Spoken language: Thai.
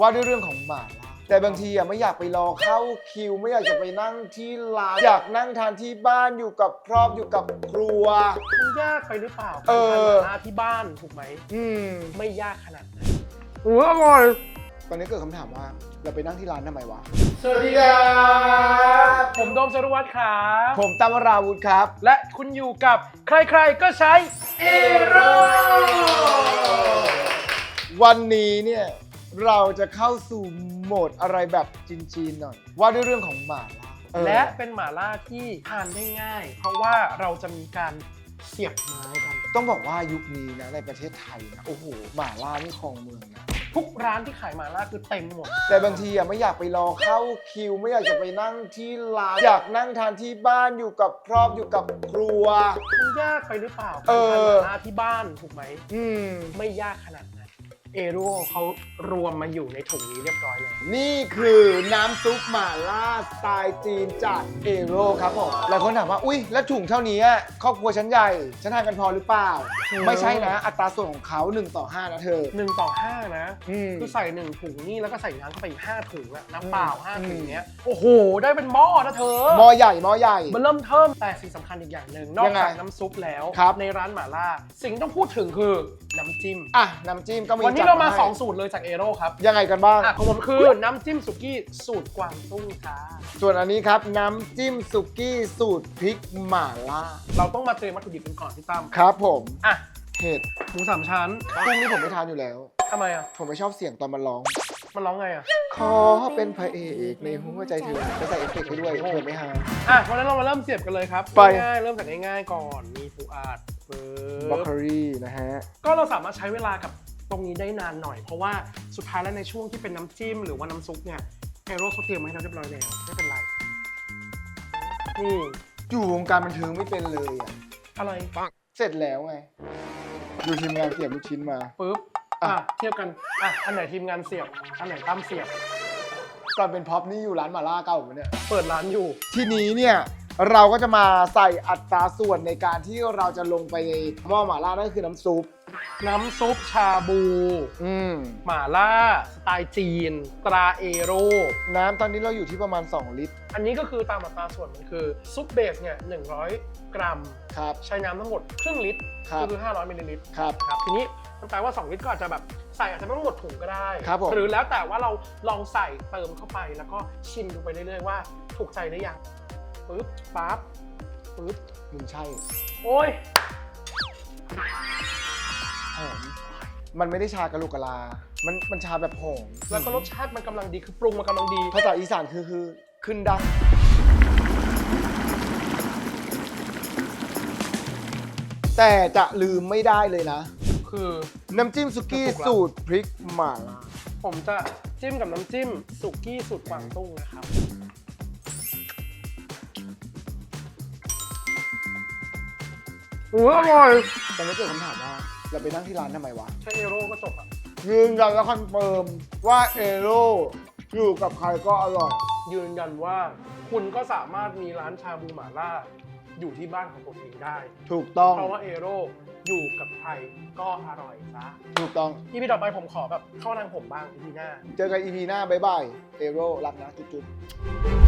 ว่าด้วยเรื่องของหมาล่าแต่บางทีอะไม่อยากไปรอเข้าคิว ไม่อยากจะไปนั่งที่ร้านอยากนั่งทานที่บ้านอยู่กับครอบอยู่กับครัว มันยากไปหรือเปล่าเออการทานหมาล่าที่บ้านถูกไหมอืมไม่ยากขนาดนั้นอู้อร่อยตอนนี้เกิดคำถามว่าเราไปนั่งที่ร้านทำไมวะ สวัสดีครับ ผมโดมจรวัตรครับผมตามราวุธครับ และคุณอยู่กับใครๆก็ใช้เอโรวันนี้เนี่ย เราจะเข้าสู่โหมดอะไรแบบจีนๆหน่อย ว่าด้วยเรื่องของหมาล่าเออและเป็นหมาล่าที่ทานได้ง่าย เพราะว่าเราจะมีการเสียบไม้กัน ต้องบอกว่ายุคนี้นะในประเทศไทยนะโอ้โหหมาล่านี่ครองเมืองนะทุกร้านที่ขายหมาล่าคือเต็มหมด แต่บางทีอะไม่อยากไปรอเข้าคิว ไม่อยากจะไปนั่งที่ร้านอยากนั่งทานที่บ้านอยู่กับครอบอยู่กับครัว มันยากไปหรือเปล่าเอการอทานหมาล่าที่บ้านถูกไหม อืม ไม่ยากขนาดนั้น เอโร่เขารวมมาอยู่ในถุงนี้เรียบร้อยแล้ว นี่คือน้ำซุปหม่าล่าสไตล์จีนจากเอโร่ครับผมหลายคนถามว่า อุ้ยแล้วถุงเท่านี้อะครอบครัวฉันใหญ่ฉันทานกันพอหรือเปล่า อืม ไม่ใช่นะ อัตราส่วนของเขา 1 ต่อ 5 นะเธอ หนึ่งต่อห้านะ อืม คือใส่หนึ่งถุงนี่แล้วก็ใส่น้ำเข้าไปอีกห้าถุงอะน้ำเปล่าห้าอืมถุงเนี้ย โอ้โห ได้เป็นหม้อนะเธอ หม้อใหญ่หม้อใหญ่ มันเริ่มเทิมแต่สิ่งสำคัญอีกอย่างหนึ่งนอกยังไงจากน้ำซุปแล้ว ครับ ในร้านหม่าล่า สิ่งที่ต้องพูดถึงคือน้ำจิ้ม อะ น้ำจิ้มก็มีวันนี้จัดเรามาให้สองสูตรเลยจากเอโร่ครับยังไงกันบ้าง อะของผมคือน้ำจิ้มสุกี้สูตรกวางตุ้งค่ะส่วนอันนี้ครับ น้ำจิ้มสุกี้สูตรพริกหม่าล่าเราต้องมาเตรียมวัตถุดิบกันก่อนพี่ตั้มครับผมอะเห็ดหมูสามชั้นกุ้งนี่ผมไม่ทานอยู่แล้ว ทำไมอะ ผมไม่ชอบเสียงตอนมันร้อง มันร้องไงอะ ขอเป็นพระเอกในหัวใจเธอจะใส่เอฟเฟกต์ให้ด้วยเผื่อไม่หา อะวันนั้นเรามาเริ่มเสียบกันเลยครับไป ง่ายๆเริ่มจากง่ายๆก่อนมีปูอัดปึ๊บล็อกเกอบรี่นะฮะ ก็เราสามารถใช้เวลากับ ตรงนี้ได้นานหน่อย เพราะว่าสุดท้ายแล้วในช่วงที่เป็นน้ำจิ้มหรือว่าน้ำซุปเนี่ยเอโร่เขาเตรียมมาให้เราเรียบร้อยแล้วไม่เป็นไรนี่อยู่วงการบันเทิงไม่เป็นเลยอะ อะไรเสร็จแล้วไง ดูทีมงานเสียบลูกชิ้นมา ปึ๊บอะเทียบกันอะอันไหนทีมงานเสียบอันไหนตั้มเสียบ ตอนเป็นพ็อปนี่อยู่ร้านหมาล่าเก่าผมเนี่ย เปิดร้านอยู่ ทีนี้เนี่ย เราก็จะมาใส่อัตราส่วนในการที่เราจะลงไปในหม้อหมาล่านั่นก็คือน้ำซุป น้ำซุปชาบู อืมหม่าล่า สไตล์จีน ตราเอโร่น้ำตอนนี้เราอยู่ที่ประมาณ 2 ลิตรอันนี้ก็คือตามอัตราส่วนมันคือ ซุปเบสเนี่ย100 กรัม ครับ ใช้น้ำทั้งหมดครึ่งลิตรครับก็คือ 500มิลลิลิตรครับครับ ทีนี้มันแปลว่า 2 ลิตรก็อาจจะแบบใส่อาจจะไม่ต้องหมดถุงก็ได้ ครับผม หรือแล้วแต่ว่าเราลองใส่เติมเข้าไปแล้วก็ชิมดูไปเรื่อยๆว่าถูกใจหรือยัง ปึ๊บปั๊บปึ๊บมึงใช่โอ้ยหอมมันไม่ได้ชากะลูกกะลา มันมันชาแบบหอมแล้วก็รสชาติมันกำลังดีคือปรุงมันกำลังดี ภาษาอีสานคือคือขึ้นดังแต่จะลืมไม่ได้เลยนะ คือ น้ำจิ้มสุกี้ถูกแล้วสูตรพริกหม่าล่าผมจะจิ้มกับน้ำจิ้มสุกี้สูตรกวางตุ้งนะครับ อุ้ยอร่อยตอนนี้เกิดคำถามว่าเราไปนั่งที่ร้านทำไมวะ ใช้เอโร่ก็จบอะ ยืนยันและคอนเฟิร์มว่าเอโร่อยู่กับใครก็อร่อย ยืนยันว่าคุณก็สามารถมีร้านชาบูหม่าล่า อยู่ที่บ้านของตัวเองได้ ถูกต้อง เพราะว่าเอโร่อยู่กับใครก็อร่อยซะถูกต้อง อีพีต่อไปผมขอแบบเข้าทางผมบ้างอีพีหน้า เจอกันอีพีหน้าบ๊ายบายเอโร่รักนะจุ๊บๆ